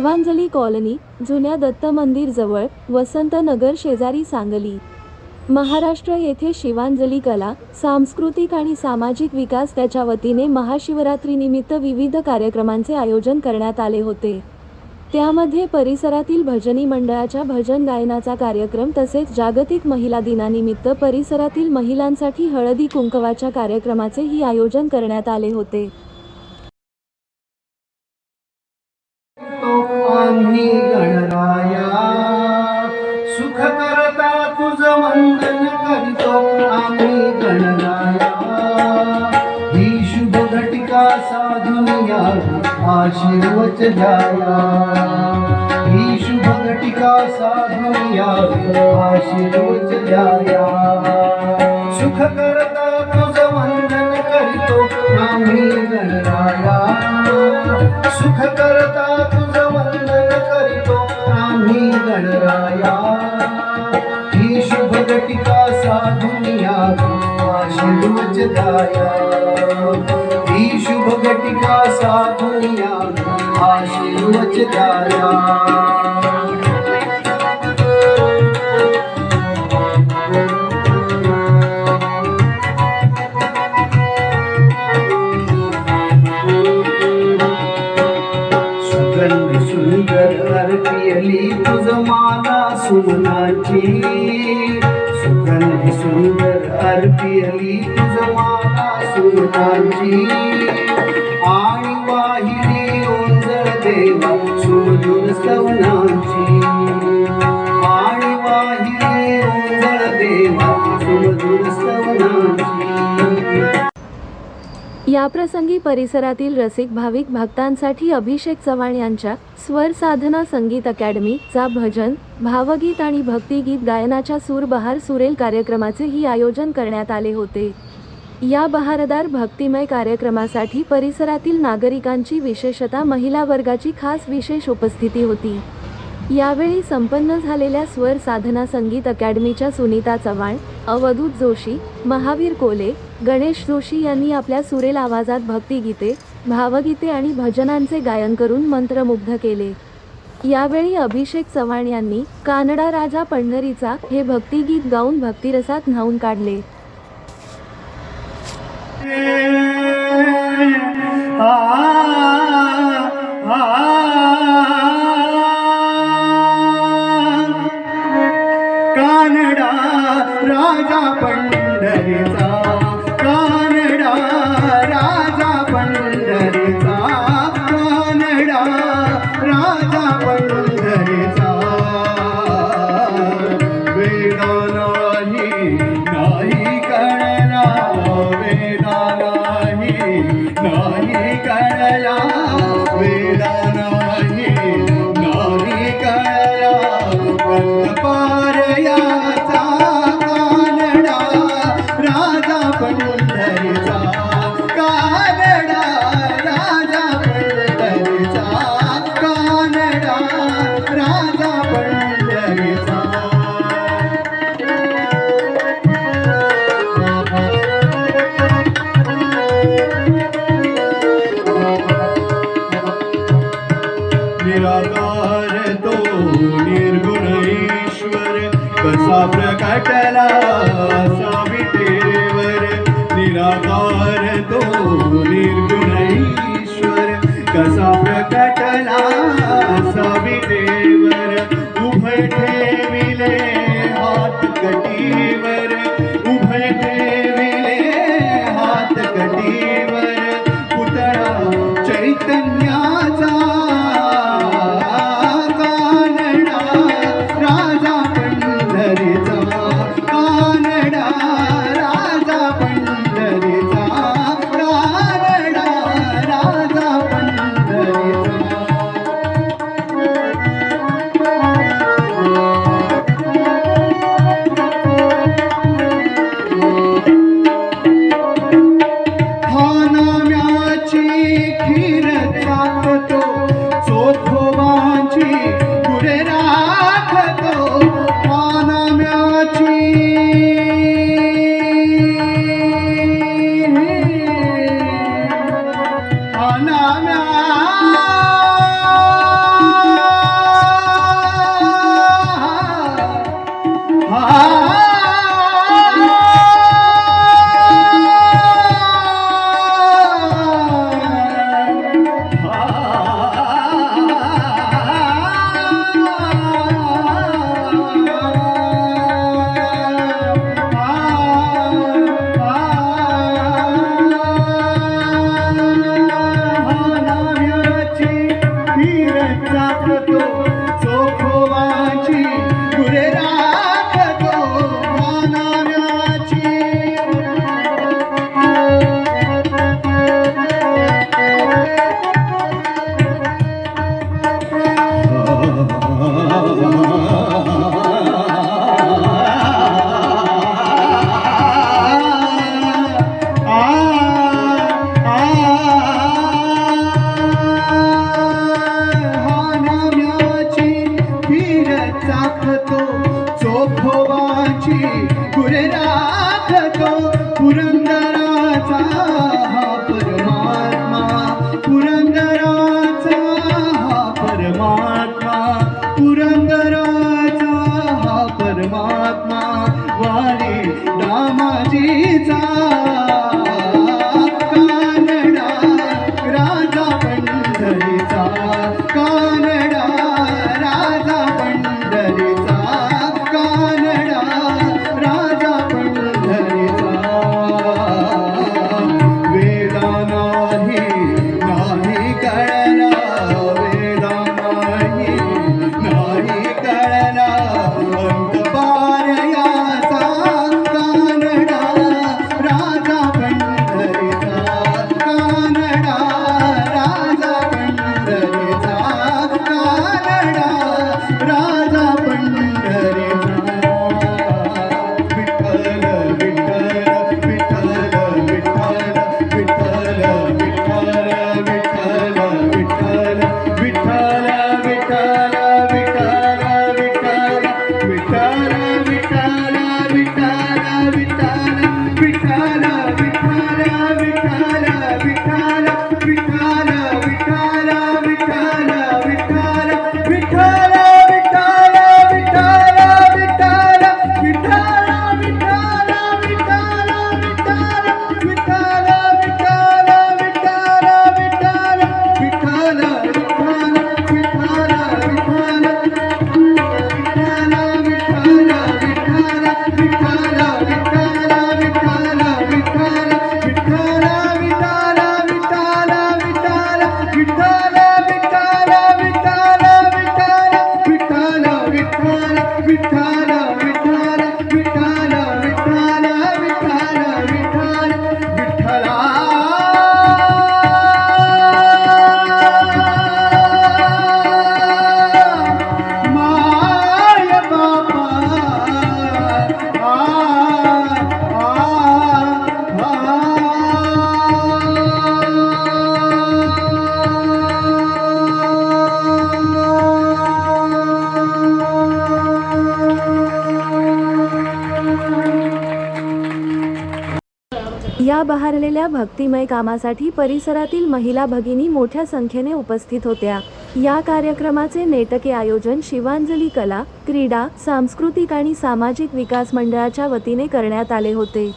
Shivanjali colony जुन्या दत्त मंदिर जवळ वसंत नगर शेजारी सांगली. महाराष्ट्र येथे शिवांजली कला सांस्कृतिक आणि सामाजिक विकास त्याच्या वतीने महाशिवरात्रीनिमित्त विविध कार्यक्रमांचे आयोजन करण्यात आले होते. त्यामध्ये परिसरातील भजनी मंडळाच्या भजन गायनाचा कार्यक्रम तसेच जागतिक महिला दिनानिमित्त परिसरातील महिलांसाठी हळदी कुंकवाच्या कार्यक्रमाचेही आयोजन करण्यात आले होते. तो आम्ही गणराया. सुख करता तुझ वंदन करतो आम्ही गणराया. ही शुभ घटिका साधून आशीर्वच जाया ही शुभ घटिका साधून आशीर्वच जाया सुख करता तुझ वंदन करतो आम्ही गणराया. सुख गणराया ही शुभ घटिका साधुनिया आशीर्वच दाया. ही शुभ घटिका साधुनिया आशीर्वच दाया. सुगंध अली जमाना तुझ याप्रसंगी परिसरातील रसिक भाविक भक्तांसाठी अभिषेक चव्हाण यांच्या स्वर साधना संगीत अकॅडमी चा भजन भावगीत आणि भक्तिगीत गायनाच्या सूरबहार सुरेल कार्यक्रमाचेही आयोजन करण्यात आले होते. या बहारदार भक्तिमय कार्यक्रमासाठी परिसरातील नागरिकांची विशेषतः महिला वर्गाची खास विशेष उपस्थिती होती. यावेळी संपन्न झालेल्या स्वर साधना संगीत अकॅडमीच्या सुनीता चव्हाण अवधूत जोशी महावीर कोले गणेश जोशी यांनी आपल्या सुरेल आवाजात भक्तिगीते भावगीते आणि भजनांचे गायन करून मंत्रमुग्ध केले. यावेळी अभिषेक चव्हाण यांनी कानडा राजा पंढरीचा हे भक्तिगीत गाऊन भक्तिरसात न्हावून काढले. आ पारयाचा प्रकटला असा विटेवर निराकार तो निर्गुण ईश्वर कसा प्रकटला पुढे राखतो पुरंदराचा परमात्मा. पुरंदराचा परमात्मा. पुरंदराचा परमात्मा. वारी रामाजीचा विठाला विठाला या बहारलेल्या भक्तिमय कामासाठी परिसरातील महिला भगिनी मोठ्या संख्येने उपस्थित होत्या. या कार्यक्रमाचे नेटके आयोजन शिवांजली कला क्रीडा सांस्कृतिक आणि सामाजिक विकास मंडळाच्या वतीने करण्यात आले होते.